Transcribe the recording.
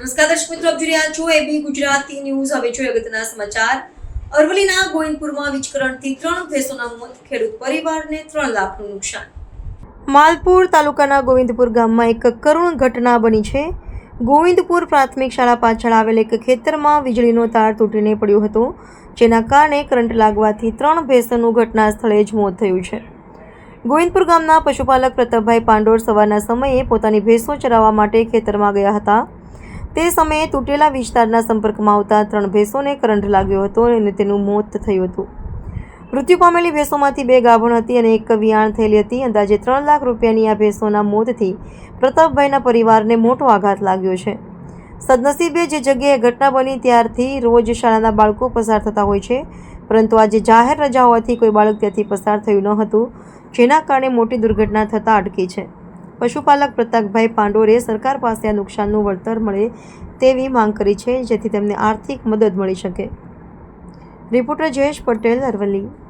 નમસ્કાર દર્શક મિત્રો, આપ જોઈ રહ્યા છો એબી ગુજરાતી ન્યૂઝ. હવે જોઈએ અગત્યના સમાચાર. અરવલીના ગોવિંદપુરમાં વીજકરણથી ત્રણ ભેંસોના મોત, ખેડૂત પરિવારને ત્રણ લાખનું નુકસાન. માલપુર તાલુકાના ગોવિંદપુર ગામમાં એક કરુણ ઘટના બની છે. ગોવિંદપુર પ્રાથમિક શાળા પાછળ આવેલ એક ખેતરમાં વીજળીનો તાર તૂટીને પડ્યો હતો, જેના કારણે કરંટ લાગવાથી ત્રણ ભેંસોનું ઘટના સ્થળે જ મોત થયું છે. ગોવિંદપુર ગામના પશુપાલક પ્રતાપભાઈ પાંડોર સવારના સમયે પોતાની ભેંસો ચરાવવા માટે ખેતરમાં ગયા હતા. તે સમયે તૂટેલા વિસ્તારના સંપર્કમાં આવતા ત્રણ ભેંસોને કરંટ લાગ્યો હતો અને તેનું મોત થયું હતું. મૃત્યુ પામેલી ભેંસોમાંથી બે ગાભણ હતી અને એક વિયાણ થયેલી હતી. અંદાજે ત્રણ લાખ રૂપિયાની આ ભેંસોના મોતથી પ્રતાપભાઈના પરિવારને મોટો આઘાત લાગ્યો છે. સદનસીબે જે જગ્યાએ ઘટના બની ત્યારથી રોજ શાળાના બાળકો પસાર થતા હોય છે. પરંતુ આજે જાહેર રજા હોવાથી કોઈ બાળક ત્યાંથી પસાર થયું ન હતું, જેના કારણે મોટી દુર્ઘટના થતાં અટકી છે. પશુપાલક પ્રતાપભાઈ પાંડોરે સરકાર પાસે આ નુકસાનનું વળતર મળે તેવી માંગ કરી છે, જેથી તેમને આર્થિક મદદ મળી શકે. રિપોર્ટર જયેશ પટેલ, અરવલ્લી.